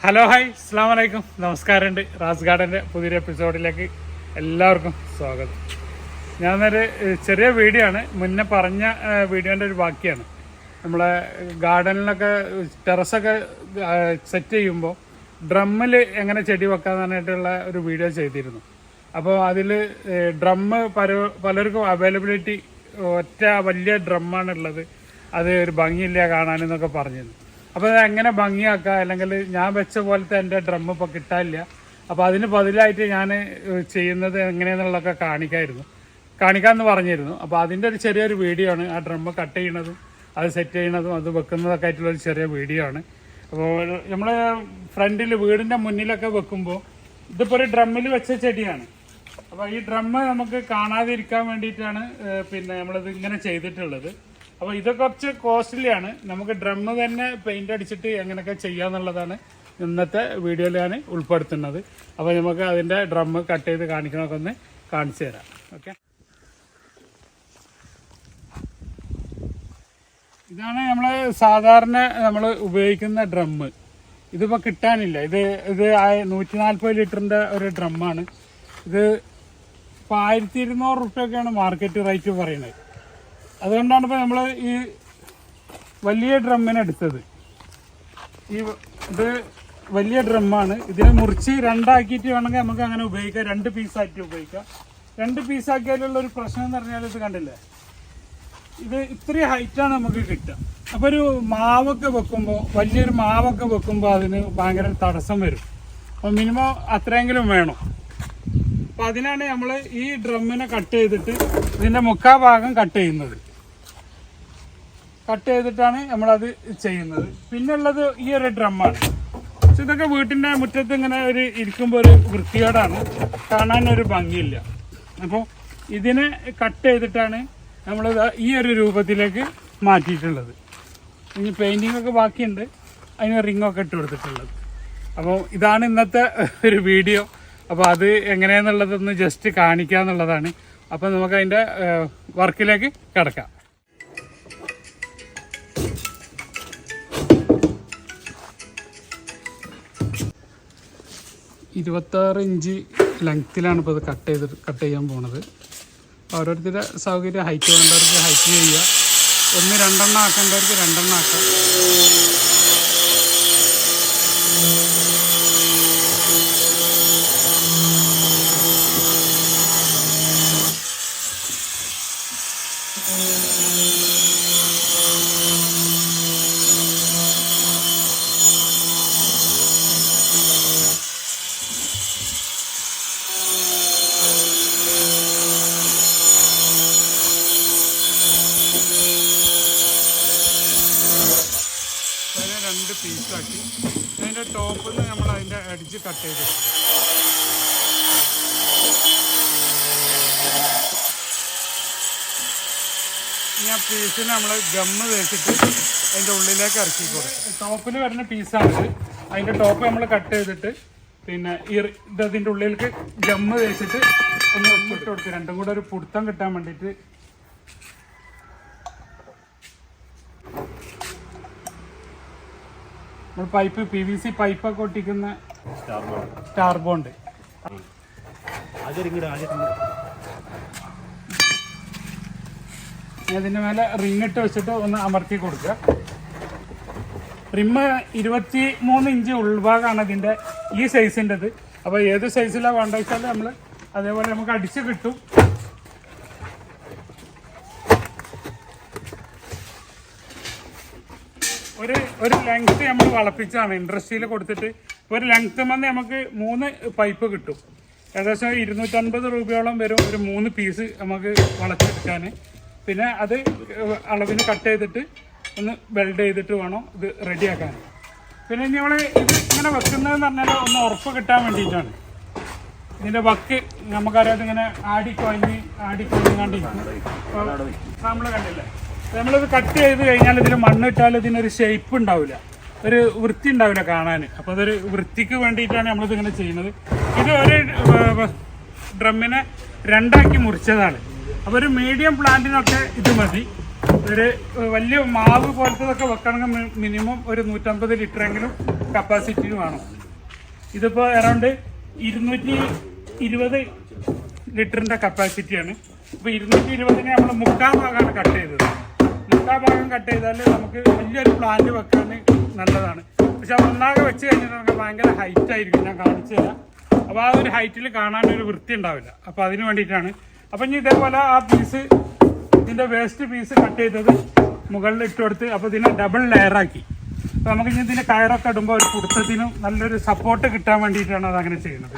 Hello hi അസ്സാം വലൈക്കും നമസ്കാരമുണ്ട്. റാസ് ഗാർഡന്റെ പുതിയൊരു എപ്പിസോഡിലേക്ക് എല്ലാവർക്കും സ്വാഗതം. ഞാനൊരു ചെറിയ വീഡിയോ ആണ്. മുന്നേ പറഞ്ഞ വീഡിയോന്റെ ഒരു ബാക്കിയാണ്. നമ്മളെ ഗാർഡനിലൊക്കെ ടെറസൊക്കെ സെറ്റ് ചെയ്യുമ്പോൾ ഡ്രമ്മിൽ എങ്ങനെ ചെടി വെക്കാന്ന് പറഞ്ഞിട്ടുള്ള ഒരു വീഡിയോ ചെയ്തിരുന്നു. അപ്പോൾ അതിൽ ഡ്രമ്മ് പല പലർക്കും അവൈലബിലിറ്റി ഒറ്റ വലിയ ഡ്രമ്മാണുള്ളത്. അത് ഒരു ഭംഗിയില്ല കാണാനെന്നൊക്കെ പറഞ്ഞിരുന്നു. അപ്പോൾ അത് എങ്ങനെ ഭംഗിയാക്കുക അല്ലെങ്കിൽ ഞാൻ വെച്ച പോലത്തെ എന്റെ ഡ്രം ഇപ്പോൾ കിട്ടാനില്ല. അപ്പോൾ അതിന് ബദലായിട്ട് ഞാൻ ചെയ്യുന്നത് എങ്ങനെയെന്നുള്ളതൊക്കെ കാണിക്കായിരുന്നു. കാണിക്കാമെന്ന് പറഞ്ഞിരുന്നു. അപ്പോൾ അതിന്റെ ഒരു ചെറിയൊരു വീഡിയോ ആണ്. ആ ഡ്രം കട്ട് ചെയ്യണതും അത് സെറ്റ് ചെയ്യണതും അത് വെക്കുന്നതൊക്കെ ആയിട്ടുള്ള ഒരു ചെറിയ വീഡിയോ ആണ്. അപ്പോൾ നമ്മൾ ഫ്രണ്ടിൽ വീടിന്റെ മുന്നിലൊക്കെ വെക്കുമ്പോൾ ഇതിപ്പോൾ ഒരു ഡ്രമ്മിൽ വെച്ച ചെടിയാണ്. അപ്പോൾ ഈ ഡ്രമ്മ് നമുക്ക് കാണാതിരിക്കാൻ വേണ്ടിയിട്ടാണ് പിന്നെ നമ്മളിത് ഇങ്ങനെ ചെയ്തിട്ടുള്ളത്. അപ്പോൾ ഇതൊക്കെ കുറച്ച് കോസ്റ്റ്ലി ആണ് നമുക്ക് ഡ്രമ്മ് തന്നെ പെയിന്റ് അടിച്ചിട്ട് എങ്ങനെയൊക്കെ ചെയ്യാന്നുള്ളതാണ് ഇന്നത്തെ വീഡിയോയിൽ ഞാൻ ഉൾപ്പെടുത്തുന്നത്. അപ്പോൾ നമുക്ക് അതിന്റെ ഡ്രമ്മ് കട്ട് ചെയ്ത് കാണിക്കണമൊക്കെ ഒന്ന് കാണിച്ചു തരാം. ഓക്കെ ഇതാണ് നമ്മൾ സാധാരണ നമ്മൾ ഉപയോഗിക്കുന്ന ഡ്രമ്മ് ഇതിപ്പോൾ കിട്ടാനില്ല. ഇത് ഇത് നൂറ്റി നാൽപ്പത് ലിറ്ററിന്റെ ഒരു ഡ്രമ്മാണ് ഇത് ഇപ്പോൾ ആയിരത്തി ഇരുന്നൂറ് റുപ്യൊക്കെയാണ് മാർക്കറ്റ് റേറ്റ് പറയുന്നത്. അതുകൊണ്ടാണ് ഇപ്പോൾ നമ്മൾ ഈ വലിയ ഡ്രമ്മിനെ എടുത്തത്. ഈ ഇത് വലിയ ഡ്രമ്മാണ്. ഇതിനെ മുറിച്ച് രണ്ടാക്കിയിട്ട് വേണമെങ്കിൽ നമുക്ക് അങ്ങനെ ഉപയോഗിക്കാം. രണ്ട് പീസായിട്ട് ഉപയോഗിക്കാം. രണ്ട് പീസാക്കിയാലുള്ള ഒരു പ്രശ്നം എന്ന് പറഞ്ഞാൽ ഇത് കണ്ടില്ലേ? ഇത് ഇത്രയും ഹൈറ്റാണ് നമുക്ക് കിട്ടുക. അപ്പോൾ ഒരു മാവൊക്കെ വെക്കുമ്പോൾ വലിയൊരു മാവൊക്കെ വെക്കുമ്പോൾ അതിന് ഭയങ്കര തടസ്സം വരും. അപ്പോൾ മിനിമം അത്രയെങ്കിലും വേണം. അപ്പോൾ അതിനാണ് നമ്മൾ ഈ ഡ്രമ്മിനെ കട്ട് ചെയ്തിട്ട് ഇതിന്റെ മുക്കാ ഭാഗം കട്ട് ചെയ്യുന്നത്. കട്ട് ചെയ്തിട്ടാണ് നമ്മളത് ചെയ്യുന്നത്. പിന്നുള്ളത് ഈ ഒരു ഡ്രമ്മാണ് പക്ഷെ ഇതൊക്കെ വീട്ടിന്റെ മുറ്റത്ത് ഇങ്ങനെ ഒരു ഇരിക്കുമ്പോൾ ഒരു വൃത്തിയോടാണ് കാണാൻ ഒരു ഭംഗിയില്ല. അപ്പോൾ ഇതിനെ കട്ട് ചെയ്തിട്ടാണ് നമ്മൾ ഈ ഒരു രൂപത്തിലേക്ക് മാറ്റിയിട്ടുള്ളത്. ഇനി പെയിന്റിംഗ് ഒക്കെ ബാക്കിയുണ്ട്. അതിന് റിങ്ങൊക്കെ ഇട്ട് കൊടുത്തിട്ടുള്ളത്. അപ്പോൾ ഇതാണ് ഇന്നത്തെ ഒരു വീഡിയോ അപ്പോൾ അത് എങ്ങനെയാണെന്നുള്ളതൊന്ന് ജസ്റ്റ് കാണിക്കുക എന്നുള്ളതാണ് അപ്പോൾ നമുക്ക് അതിന്റെ വർക്കിലേക്ക് കിടക്കാം. ഇരുപത്താറ് ഇഞ്ച് ലെങ്ത്തിലാണ് ഇപ്പോൾ ഇത് കട്ട് ചെയ്ത് കട്ട് ചെയ്യാൻ പോണത്. ഓരോരുത്തരുടെ സൗകര്യം ഹൈറ്റ് വേണ്ടവർക്ക് ഹൈറ്റ് ചെയ്യുക. ഒന്ന് രണ്ടെണ്ണം ആക്കേണ്ടവർക്ക് രണ്ടെണ്ണം ആക്കാം. അതിനെ ആ പീസിന് നമ്മൾ ഗമ്മ് തേച്ചിട്ട് അതിന്റെ ഉള്ളിലേക്ക് ഇറക്കി കൊടുക്കും. ടോപ്പിൽ വരുന്ന പീസാണിത് അതിന്റെ ടോപ്പ് നമ്മൾ കട്ട് ചെയ്തിട്ട് പിന്നെ ഈ ഇത് അതിന്റെ ഉള്ളിലേക്ക് ഗമ്മ് തേച്ചിട്ട് ഒന്ന് ഇട്ട് കൊടുത്ത് രണ്ടും കൂടെ ഒരു പുടുത്തം കിട്ടാൻ വേണ്ടിയിട്ട്. നമ്മൾ പൈപ്പ് പി വി സി പൈപ്പൊക്കെ ഒട്ടിക്കുന്ന സ്റ്റാർ ബോണ്ട് ഇനി അതിന്റെ മേലെ റിങ് ഇട്ട് വെച്ചിട്ട് ഒന്ന് അമർത്തി കൊടുക്കുക. റിമ്മ് ഇരുപത്തി മൂന്ന് ഇഞ്ച് ഉൾഭാഗമാണ് ഇതിന്റെ ഈ സൈസിന്റെത് അപ്പോൾ ഏത് സൈസിലാണ് വേണ്ട വെച്ചാൽ നമ്മൾ അതേപോലെ നമുക്ക് അടിച്ച് കിട്ടും. ഒരു ഒരു ലെങ്ത് നമ്മൾ വളപ്പിച്ചാണ് ഇൻഡസ്ട്രിയിൽ കൊടുത്തിട്ട് ഒരു ലെങ്ത് വന്ന് നമുക്ക് മൂന്ന് പൈപ്പ് കിട്ടും. ഏകദേശം ഇരുന്നൂറ്റൻപത് രൂപയോളം വരും ഒരു മൂന്ന് പീസ് നമുക്ക് വളച്ചെടുക്കാൻ പിന്നെ അത് അളവിന് കട്ട് ചെയ്തിട്ട് ഒന്ന് വെൽഡ് ചെയ്തിട്ട് വേണം ഇത് റെഡിയാക്കാൻ. പിന്നെ ഇനി നമ്മൾ ഇത് ഇങ്ങനെ വെക്കുന്നതെന്ന് പറഞ്ഞാൽ ഒന്ന് ഉറപ്പ് കിട്ടാൻ വേണ്ടിയിട്ടാണ്. ഇതിന്റെ വക്ക് നമുക്കറിയാതെ ഇങ്ങനെ ആടിക്കൊഞ്ഞ് ആടിക്കൊഞ്ഞ് കണ്ടിരിക്കും നമ്മൾ കണ്ടില്ലേ? നമ്മളിത് കട്ട് ചെയ്ത് കഴിഞ്ഞാൽ ഇതിൽ മണ്ണിട്ടാൽ ഇതിനൊരു ഷേപ്പ് ഉണ്ടാവില്ല. ഒരു വൃത്തി ഉണ്ടാവില്ല കാണാൻ അപ്പോൾ അതൊരു വൃത്തിക്ക് വേണ്ടിയിട്ടാണ് നമ്മളിത് ഇങ്ങനെ ചെയ്യുന്നത്. ഇത് ഒരു ഡ്രമ്മിനെ രണ്ടാക്കി മുറിച്ചതാണ്. അപ്പോൾ ഒരു മീഡിയം പ്ലാന്റിനൊക്കെ ഇത് മതി. ഒരു വലിയ മാവ് പോലത്തതൊക്കെ വെക്കണമെങ്കിൽ മിനിമം ഒരു നൂറ്റമ്പത് ലിറ്റർ എങ്കിലും കപ്പാസിറ്റി വേണം. ഇതിപ്പോൾ അറൗണ്ട് ഇരുന്നൂറ്റി ഇരുപത് ലിറ്ററിന്റെ കപ്പാസിറ്റിയാണ് ഇപ്പോൾ ഇരുന്നൂറ്റി ഇരുപതിന് നമ്മൾ മുക്കാൽ ഭാഗമാണ് കട്ട് ചെയ്തത്. മുക്കാൽ ഭാഗം കട്ട് ചെയ്താൽ നമുക്ക് വലിയൊരു പ്ലാന്റ് വെക്കാൻ നല്ലതാണ്. പക്ഷെ അത് ഒന്നാകെ വെച്ച് കഴിഞ്ഞാൽ നമുക്ക് ഭയങ്കര ഹൈറ്റ് ആയിരിക്കും. ഞാൻ കാണിച്ചു തരാം. അപ്പോൾ ആ ഒരു ഹൈറ്റിൽ കാണാനൊരു വൃത്തി ഉണ്ടാവില്ല അപ്പോൾ അതിന് വേണ്ടിയിട്ടാണ് അപ്പം ഇനി ഇതേപോലെ ആ പീസ് ഇതിന്റെ വേസ്റ്റ് പീസ് കട്ട് ചെയ്തത് മുകളിൽ ഇട്ട് കൊടുത്ത് അപ്പോൾ ഇതിനെ ഡബിൾ ലെയറാക്കി അപ്പോൾ നമുക്ക് ഇനി ഇതിന്റെ കയറൊക്കെ ഇടുമ്പോൾ ഒരു കുടുത്തത്തിനും നല്ലൊരു സപ്പോർട്ട് കിട്ടാൻ വേണ്ടിയിട്ടാണ് അത് അങ്ങനെ ചെയ്യുന്നത്.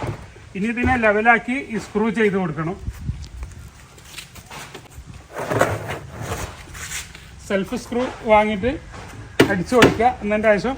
ഇനി ഇതിനെ ലെവലാക്കി ഈ സ്ക്രൂ ചെയ്ത് കൊടുക്കണം. സെൽഫ് സ്ക്രൂ വാങ്ങിയിട്ട് അടിച്ചു കൊടുക്കുക. എന്നതിന്റെ ആവശ്യം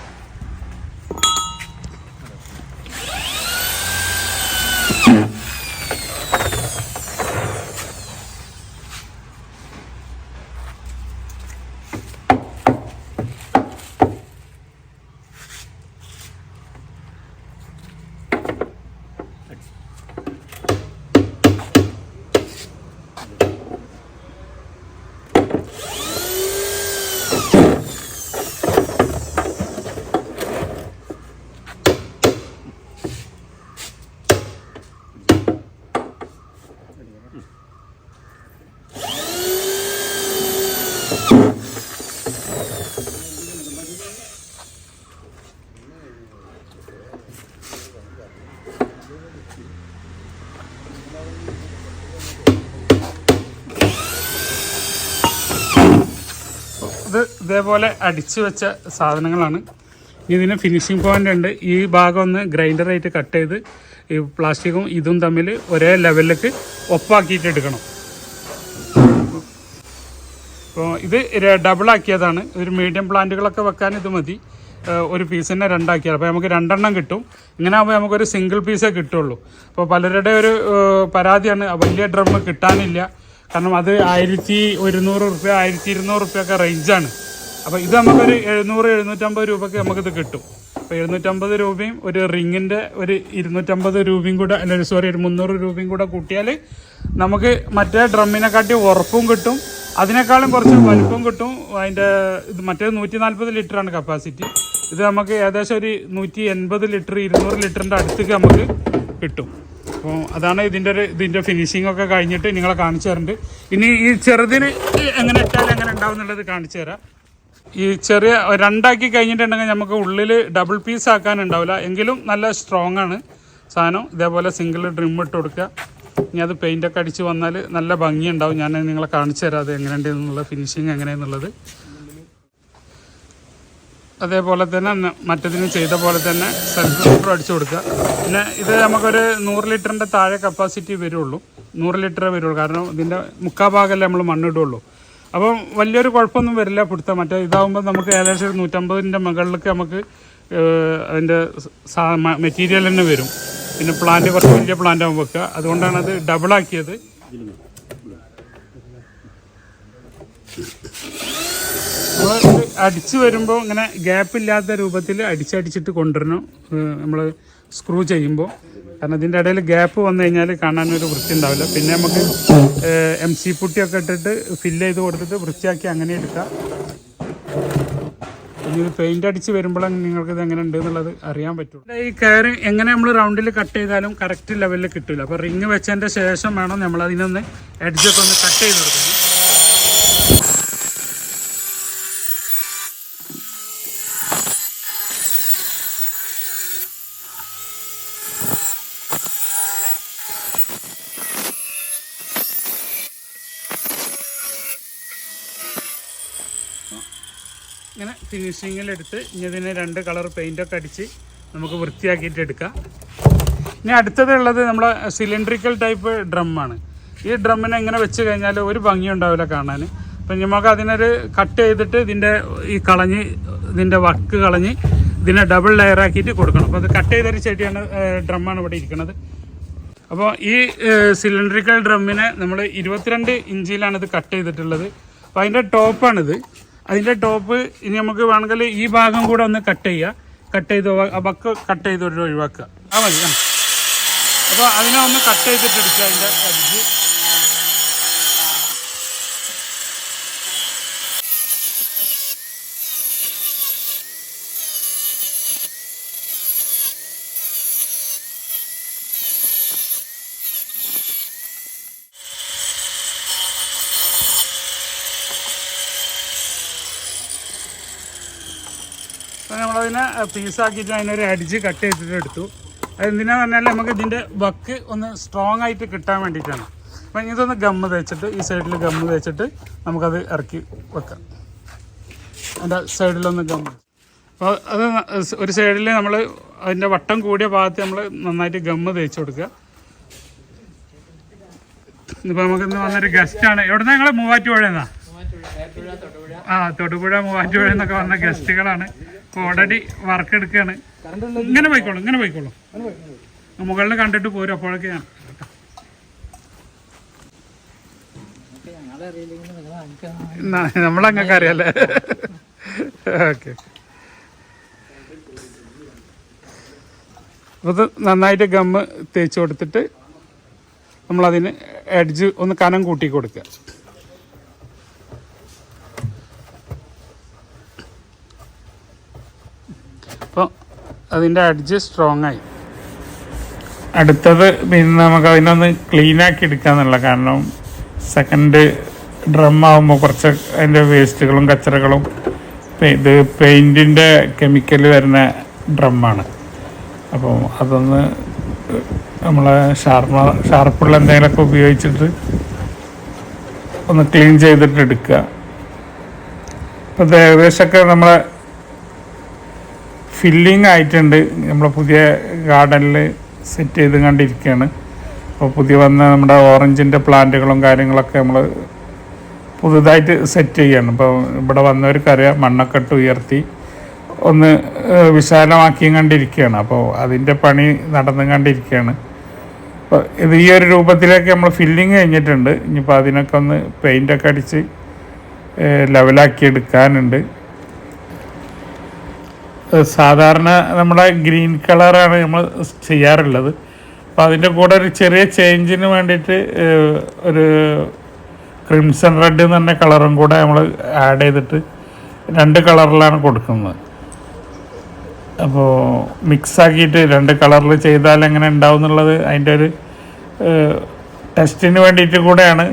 ഇത് ഇതേപോലെ അടിച്ചു വെച്ച സാധനങ്ങളാണ്. ഇതിന് ഫിനിഷിംഗ് പോയിന്റ് ഉണ്ട്. ഈ ഭാഗം ഒന്ന് ഗ്രൈൻഡറായിട്ട് കട്ട് ചെയ്ത് ഈ പ്ലാസ്റ്റിക്കും ഇതും തമ്മിൽ ഒരേ ലെവലിലേക്ക് ഒപ്പാക്കിയിട്ട് എടുക്കണം. അപ്പോൾ ഇത് ഡബിളാക്കിയതാണ് ഒരു മീഡിയം പ്ലാന്റുകളൊക്കെ വെക്കാൻ ഇത് മതി. ഒരു പീസിനെ രണ്ടാക്കിയാൽ. അപ്പോൾ നമുക്ക് രണ്ടെണ്ണം കിട്ടും. ഇങ്ങനെ ആകുമ്പോൾ നമുക്കൊരു സിംഗിൾ പീസേ കിട്ടുള്ളൂ. അപ്പോൾ പലരുടെ ഒരു പരാതിയാണ്. വലിയ ഡ്രം കിട്ടാനില്ല. കാരണം അത് ആയിരത്തി ഒരുന്നൂറ് റുപ്യ ആയിരത്തി ഇരുന്നൂറ് റുപ്യ ഒക്കെ റേഞ്ചാണ് അപ്പോൾ ഇത് നമുക്കൊരു എഴുന്നൂറ് എഴുന്നൂറ്റമ്പത് രൂപയ്ക്ക് നമുക്കിത് കിട്ടും. അപ്പോൾ എഴുന്നൂറ്റമ്പത് രൂപയും ഒരു റിങ്ങിന്റെ ഒരു ഇരുന്നൂറ്റമ്പത് രൂപയും കൂടെ അല്ലെങ്കിൽ സോറി ഒരു മുന്നൂറ് രൂപയും കൂടെ കൂട്ടിയാൽ നമുക്ക് മറ്റേ ഡ്രമ്മിനെക്കാട്ടി ഉറപ്പും കിട്ടും. അതിനേക്കാളും കുറച്ച് വലുപ്പം കിട്ടും. അതിന്റെ ഇത് മറ്റേ നൂറ്റി നാൽപ്പത് ലിറ്ററാണ് കപ്പാസിറ്റി ഇത് നമുക്ക് ഏകദേശം ഒരു നൂറ്റി എൺപത് ലിറ്റർ ഇരുന്നൂറ് ലിറ്ററിന്റെ അടുത്തേക്ക് നമുക്ക് കിട്ടും. അപ്പോൾ അതാണ് ഇതിന്റെ ഒരു ഇതിന്റെ ഫിനിഷിംഗ് ഒക്കെ കഴിഞ്ഞിട്ട് നിങ്ങളെ കാണിച്ചു തരുന്നുണ്ട് ഇനി ഈ ചെറുതിന് എങ്ങനെ ഇട്ടാൽ എങ്ങനെ ഉണ്ടാവും എന്നുള്ളത് കാണിച്ചു തരാം. ഈ ചെറിയ രണ്ടാക്കി കഴിഞ്ഞിട്ടുണ്ടെങ്കിൽ നമുക്ക് ഉള്ളിൽ ഡബിൾ പീസ് ആക്കാനുണ്ടാവില്ല. എങ്കിലും നല്ല സ്ട്രോങ് ആണ്. സാധനം ഇതേപോലെ സിംഗിൾ ഡ്രിം ഇട്ട് കൊടുക്കുക. ഇനി അത് പെയിന്റൊക്കെ അടിച്ച് വന്നാൽ നല്ല ഭംഗിയുണ്ടാവും. ഞാൻ നിങ്ങളെ കാണിച്ചു തരാം അത് എങ്ങനെയുണ്ട് എന്നുള്ള ഫിനിഷിങ് എങ്ങനെയെന്നുള്ളത്. അതേപോലെ തന്നെ മറ്റതിന് ചെയ്ത പോലെ തന്നെ സെൽഫ് മോട്ടർ അടിച്ചു കൊടുക്കുക. പിന്നെ ഇത് നമുക്കൊരു നൂറ് ലിറ്ററിന്റെ താഴെ കപ്പാസിറ്റി വരുള്ളൂ. നൂറ് ലിറ്ററേ വരുള്ളൂ. കാരണം ഇതിന്റെ മുക്കാ ഭാഗമല്ലേ നമ്മൾ മണ്ണിടുള്ളൂ. അപ്പം വലിയൊരു കുഴപ്പമൊന്നും വരില്ല പിടുത്തം. മറ്റേ ഇതാകുമ്പോൾ നമുക്ക് ഏകദേശം നൂറ്റമ്പതിന്റെ മുകളിലേക്ക് നമുക്ക് അതിന്റെ മെറ്റീരിയൽ തന്നെ വരും. പിന്നെ പ്ലാന്റ് കുറച്ച് വലിയ പ്ലാന്റ് ആകുമ്പോൾ വെക്കുക. അതുകൊണ്ടാണ് അത് ഡബിളാക്കിയത് അപ്പോൾ ഇത് അടിച്ച് വരുമ്പോൾ ഇങ്ങനെ ഗ്യാപ്പ് ഇല്ലാത്ത രൂപത്തിൽ അടിച്ചടിച്ചിട്ട് കൊണ്ടുവരണം നമ്മൾ സ്ക്രൂ ചെയ്യുമ്പോൾ കാരണം ഇതിന്റെ ഇടയിൽ ഗ്യാപ്പ് വന്നു കഴിഞ്ഞാൽ കാണാനൊരു വൃത്തി ഉണ്ടാവില്ല. പിന്നെ നമുക്ക് എം സി പുട്ടിയൊക്കെ ഇട്ടിട്ട് ഫില്ല് ചെയ്ത് കൊടുത്തിട്ട് വൃത്തിയാക്കി അങ്ങനെ എടുക്കാം. ഇനി പെയിന്റ് അടിച്ച് വരുമ്പോഴാണ് നിങ്ങൾക്ക് ഇത് എങ്ങനെ ഉണ്ട് എന്നുള്ളത് അറിയാൻ പറ്റുള്ളൂ. ഈ കയർ എങ്ങനെ നമ്മൾ റൗണ്ടിൽ കട്ട് ചെയ്താലും കറക്റ്റ് ലെവലിൽ കിട്ടില്ല അപ്പോൾ റിങ് വെച്ചതിന്റെ ശേഷം വേണം നമ്മൾ അതിനൊന്ന് എഡ്ജൊക്കെ ഒന്ന് കട്ട് ചെയ്ത് കൊടുക്കാൻ. ഇങ്ങനെ ഫിനിഷിങ്ങിലെടുത്ത് ഇനി ഇതിനെ രണ്ട് കളർ പെയിന്റൊക്കെ അടിച്ച് നമുക്ക് വൃത്തിയാക്കിയിട്ട് എടുക്കാം. ഇനി അടുത്തതുള്ളത് നമ്മളെ സിലിണ്ട്രിക്കൽ ടൈപ്പ് ഡ്രമ്മാണ് ഈ ഡ്രമ്മിനെ ഇങ്ങനെ വെച്ച് കഴിഞ്ഞാൽ ഒരു ഭംഗി ഉണ്ടാവില്ല കാണാൻ. അപ്പം നമുക്ക് അതിനൊരു കട്ട് ചെയ്തിട്ട് ഇതിന്റെ ഈ കളഞ്ഞ് ഇതിന്റെ വക്ക് കളഞ്ഞ് ഇതിനെ ഡബിൾ ലെയർ ആക്കിയിട്ട് കൊടുക്കണം. അപ്പോൾ അത് കട്ട് ചെയ്തൊരു ചെടിയാണ് ഡ്രമ്മാണ് ഇവിടെ ഇരിക്കുന്നത്. അപ്പോൾ ഈ സിലിണ്ടറിക്കൽ ഡ്രമ്മിനെ നമ്മൾ ഇരുപത്തിരണ്ട് ഇഞ്ചിലാണ് ഇത് കട്ട് ചെയ്തിട്ടുള്ളത്. അപ്പോൾ അതിന്റെ ടോപ്പാണിത് അതിന്റെ ടോപ്പ് ഇനി നമുക്ക് വേണമെങ്കിൽ ഈ ഭാഗം കൂടെ ഒന്ന് കട്ട് ചെയ്യുക കട്ട് ചെയ്ത് ബക്ക് കട്ട് ചെയ്ത് ഒഴിവാക്കുക. ആ മതി അപ്പോൾ അതിനെ ഒന്ന് കട്ട് ചെയ്തിട്ട് എടുക്കുക അതിന്റെ നമ്മളതിനെ പീസാക്കിയിട്ട് അതിനൊരു അടിച്ച് കട്ട് ചെയ്തിട്ട് എടുത്തു. അതെന്തിനാന്ന് പറഞ്ഞാൽ നമുക്ക് ഇതിന്റെ വക്ക് ഒന്ന് സ്ട്രോങ് ആയിട്ട് കിട്ടാൻ വേണ്ടിയിട്ടാണ്. അപ്പം ഇതൊന്ന് ഗമ്മ് തേച്ചിട്ട് ഈ സൈഡിൽ ഗമ്മ് തേച്ചിട്ട് നമുക്കത് ഇറക്കി വെക്കാം. അതിന്റെ സൈഡിലൊന്ന് ഗമ്മ് അപ്പോൾ അത് ഒരു സൈഡിൽ നമ്മൾ അതിന്റെ വട്ടം കൂടിയ ഭാഗത്ത് നമ്മൾ നന്നായിട്ട് ഗമ്മ് തേച്ച് കൊടുക്കുക. ഇന്നിപ്പോൾ നമുക്ക് ഇന്ന് വന്നൊരു ഗസ്റ്റാണ് എവിടുന്ന ഞങ്ങൾ മൂവാറ്റുപുഴന്നാ ആ തൊടുപുഴ മൂവാറ്റുപുഴ എന്നൊക്കെ വന്ന ഗസ്റ്റുകളാണ് ഓൾറെഡി വർക്ക് എടുക്കുകയാണ്. ഇങ്ങനെ പോയിക്കോളൂ ഇങ്ങനെ പോയിക്കോളൂ. മുകളിൽ കണ്ടിട്ട് പോരും അപ്പോഴൊക്കെയാണ് നമ്മളങ്ങൾക്ക് അറിയാലേ. ഓക്കെ. അപ്പോൾ ഇത് നന്നായിട്ട് ഗമ്മ് തേച്ച് കൊടുത്തിട്ട് നമ്മളതിന് എഡ്ജ് ഒന്ന് കനം കൂട്ടി കൊടുക്കുക. അതിന്റെ അടിച്ച് സ്ട്രോങ് ആയി. അടുത്തത് പിന്നെ നമുക്ക് അതിനൊന്ന് ക്ലീൻ ആക്കി എടുക്കാന്നുള്ള കാരണം സെക്കൻഡ് ഡ്രം ആകുമ്പോൾ കുറച്ച് അതിന്റെ വേസ്റ്റുകളും കച്ചറകളും ഇത് പെയിന്റിന്റെ കെമിക്കൽ വരുന്ന ഡ്രമ്മാണ് അപ്പോൾ അതൊന്ന് നമ്മൾ ഷാർപ്പ് ഷാർപ്പുള്ള എന്തെങ്കിലുമൊക്കെ ഉപയോഗിച്ചിട്ട് ഒന്ന് ക്ലീൻ ചെയ്തിട്ട് എടുക്കുക. അപ്പോൾ ഏകദേശമൊക്കെ നമ്മളെ ഫില്ലിംഗ് ആയിട്ടുണ്ട്. നമ്മളെ പുതിയ ഗാർഡനിൽ സെറ്റ് ചെയ്ത് കണ്ടിരിക്കുകയാണ് അപ്പോൾ പുതിയ വന്ന നമ്മുടെ ഓറഞ്ചിന്റെ പ്ലാന്റുകളും കാര്യങ്ങളൊക്കെ നമ്മൾ പുതുതായിട്ട് സെറ്റ് ചെയ്യുകയാണ് ഇപ്പോൾ ഇവിടെ വന്നവർക്കറിയാം മണ്ണൊക്കെ ഇട്ട് ഉയർത്തി ഒന്ന് വിശാലമാക്കിയും കണ്ടിരിക്കുകയാണ് അപ്പോൾ അതിന്റെ പണി നടന്നും കണ്ടിരിക്കുകയാണ് അപ്പോൾ ഇത് ഈ ഒരു രൂപത്തിലേക്ക് നമ്മൾ ഫില്ലിങ് കഴിഞ്ഞിട്ടുണ്ട്. ഇനിയിപ്പോൾ അതിനൊക്കെ ഒന്ന് പെയിന്റൊക്കെ അടിച്ച് ലെവലാക്കി എടുക്കാനുണ്ട്. സാധാരണ നമ്മുടെ ഗ്രീൻ കളറാണ് നമ്മൾ ചെയ്യാറുള്ളത്. അപ്പോൾ അതിന്റെ കൂടെ ഒരു ചെറിയ ചേഞ്ചിന് വേണ്ടിയിട്ട് ഒരു ക്രിംസൺ റെഡ് എന്ന് പറഞ്ഞ കളറും കൂടെ നമ്മൾ ആഡ് ചെയ്തിട്ട് രണ്ട് കളറിലാണ് കൊടുക്കുന്നത്. അപ്പോൾ മിക്സ് ആക്കിയിട്ട് രണ്ട് കളറിൽ ചെയ്താൽ എങ്ങനെ ഉണ്ടാവും എന്നുള്ളത് അതിന്റെ ഒരു ടെസ്റ്റിന് വേണ്ടിയിട്ട് കൂടെയാണ്.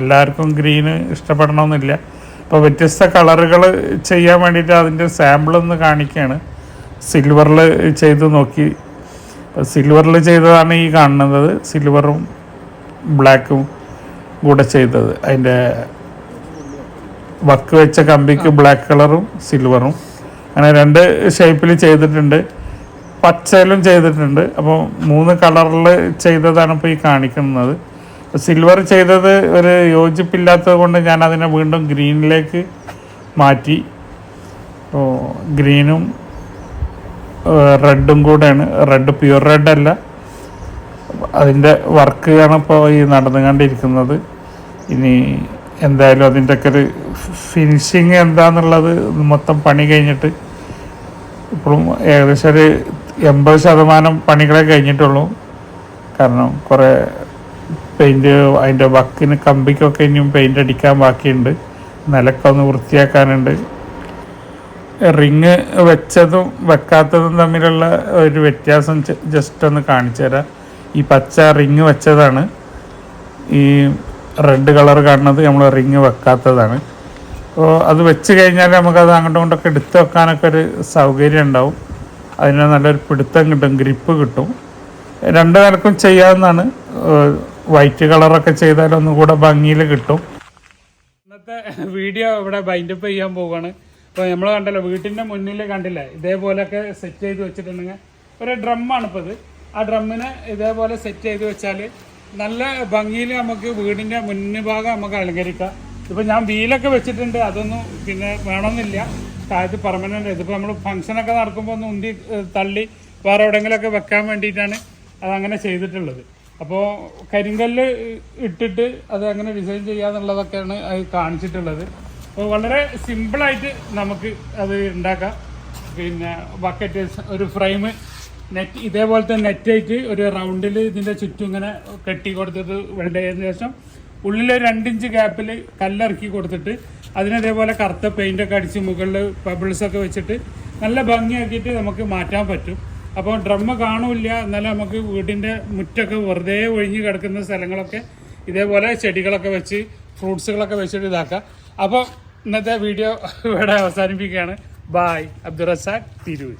എല്ലാവർക്കും ഗ്രീന് ഇഷ്ടപ്പെടണമെന്നില്ല. അപ്പോൾ വ്യത്യസ്ത കളറുകൾ ചെയ്യാൻ വേണ്ടിയിട്ട് അതിന്റെ സാമ്പിൾ ഒന്ന് കാണിക്കുകയാണ് സിൽവറിൽ ചെയ്ത് നോക്കി. സിൽവറിൽ ചെയ്തതാണ് ഈ കാണുന്നത്. സിൽവറും ബ്ലാക്കും കൂടെ ചെയ്തത്. അതിന്റെ വക്ക് വെച്ച കമ്പിക്ക് ബ്ലാക്ക് കളറും സിൽവറും അങ്ങനെ രണ്ട് ഷേപ്പിൽ ചെയ്തിട്ടുണ്ട്. പച്ചയിലും ചെയ്തിട്ടുണ്ട്. അപ്പോൾ മൂന്ന് കളറിൽ ചെയ്തതാണ് ഇപ്പോൾ ഈ കാണിക്കുന്നത്. സിൽവർ ചെയ്തത് ഒരു യോജിപ്പില്ലാത്തത് കൊണ്ട് ഞാൻ അതിനെ വീണ്ടും ഗ്രീനിലേക്ക് മാറ്റി. ഗ്രീനും റെഡും കൂടെയാണ്. റെഡ് പ്യുവർ റെഡ് അല്ല. അതിന്റെ വർക്കാണ് ഇപ്പോൾ ഈ നടന്നുകൊണ്ടിരിക്കുന്നത്. ഇനി എന്തായാലും അതിന്റെ ഒക്കെ ഒരു ഫിനിഷിങ് എന്താന്നുള്ളത് മൊത്തം പണി കഴിഞ്ഞിട്ട് ഇപ്പോഴും ഏകദേശം ഒരു എൺപത് ശതമാനം പണികളെ കഴിഞ്ഞിട്ടുള്ളൂ. കാരണം കുറേ പെയിന്റ് അതിന്റെ വക്കിന് കമ്പിക്കൊക്കെ ഇനിയും പെയിന്റ് അടിക്കാൻ ബാക്കിയുണ്ട്. നിലക്കൊന്ന് വൃത്തിയാക്കാനുണ്ട്. റിങ് വെച്ചതും വെക്കാത്തതും തമ്മിലുള്ള ഒരു വ്യത്യാസം ജസ്റ്റ് ഒന്ന് കാണിച്ചു തരാം. ഈ പച്ച റിങ് വെച്ചതാണ്. ഈ റെഡ് കളർ കാണുന്നത് നമ്മൾ റിങ് വെക്കാത്തതാണ്. അപ്പോൾ അത് വെച്ച് കഴിഞ്ഞാൽ നമുക്കത് അങ്ങോട്ടും ഇങ്ങോട്ടൊക്കെ എടുത്ത് വെക്കാനൊക്കെ ഒരു സൗകര്യം ഉണ്ടാവും. അതിന് നല്ലൊരു പിടുത്തം കിട്ടും ഗ്രിപ്പ് കിട്ടും. രണ്ട് നിലക്കും ചെയ്യാവുന്നതാണ്. വൈറ്റ് കളറൊക്കെ ചെയ്താൽ ഒന്നും കൂടെ ഭംഗിയിൽ കിട്ടും. ഇന്നത്തെ വീഡിയോ ഇവിടെ ബൈൻഡപ്പ് ചെയ്യാൻ പോവാണ്. ഇപ്പോൾ നമ്മൾ കണ്ടല്ലോ വീട്ടിന്റെ മുന്നിൽ കണ്ടില്ലേ? ഇതേപോലെയൊക്കെ സെറ്റ് ചെയ്ത് വെച്ചിട്ടുണ്ടെങ്കിൽ ഒരു ഡ്രമ്മാണ് ഇപ്പോൾ ഇത് ആ ഡ്രമ്മിനെ ഇതേപോലെ സെറ്റ് ചെയ്ത് വെച്ചാൽ നല്ല ഭംഗിയിൽ നമുക്ക് വീടിന്റെ മുൻഭാഗം നമുക്ക് അലങ്കരിക്കാം. ഇപ്പോൾ ഞാൻ വീലൊക്കെ വെച്ചിട്ടുണ്ട് അതൊന്നും പിന്നെ വേണമെന്നില്ല. താഴത്ത് പെർമനന്റ് ഇതിപ്പോൾ നമ്മൾ ഫംഗ്ഷനൊക്കെ നടക്കുമ്പോൾ ഒന്ന് ഉന്തി തള്ളി വേറെ എവിടെയെങ്കിലുമൊക്കെ വെക്കാൻ വേണ്ടിയിട്ടാണ് അതങ്ങനെ ചെയ്തിട്ടുള്ളത്. അപ്പോൾ കരിങ്കല്ല് ഇട്ടിട്ട് അത് അങ്ങനെ ഡിസൈൻ ചെയ്യാന്നുള്ളതൊക്കെയാണ് അത് കാണിച്ചിട്ടുള്ളത്. അപ്പോൾ വളരെ സിമ്പിളായിട്ട് നമുക്ക് അത് ഉണ്ടാക്കാം. പിന്നെ ബക്കറ്റ് ഒരു ഫ്രെയിം നെറ്റ് ഇതേപോലത്തെ നെറ്റായിട്ട് ഒരു റൗണ്ടിൽ ഇതിന്റെ ചുറ്റും ഇങ്ങനെ കെട്ടി കൊടുത്തിട്ട് വേണ്ടതിന് ശേഷം ഉള്ളിൽ ഒരു രണ്ടിഞ്ച് ഗ്യാപ്പിൽ കല്ലിറക്കി കൊടുത്തിട്ട് അതിനതേപോലെ കറുത്ത പെയിന്റൊക്കെ അടിച്ച് മുകളിൽ പബിൾസൊക്കെ വെച്ചിട്ട് നല്ല ഭംഗിയാക്കിയിട്ട് നമുക്ക് മാറ്റാൻ പറ്റും. അപ്പോൾ ഡ്രമ്മ് കാണില്ല. എന്നാലും നമുക്ക് വീടിന്റെ മുറ്റൊക്കെ വെറുതെ ഒഴിഞ്ഞ് കിടക്കുന്ന സ്ഥലങ്ങളൊക്കെ ഇതേപോലെ ചെടികളൊക്കെ വെച്ച് ഫ്രൂട്ട്സുകളൊക്കെ വെച്ചിട്ട് ഇതാക്കാം. അപ്പോൾ ഇന്നത്തെ വീഡിയോ ഇവിടെ അവസാനിപ്പിക്കുകയാണ്. ബായ് അബ്ദുറസാഖ് തിരൂർ.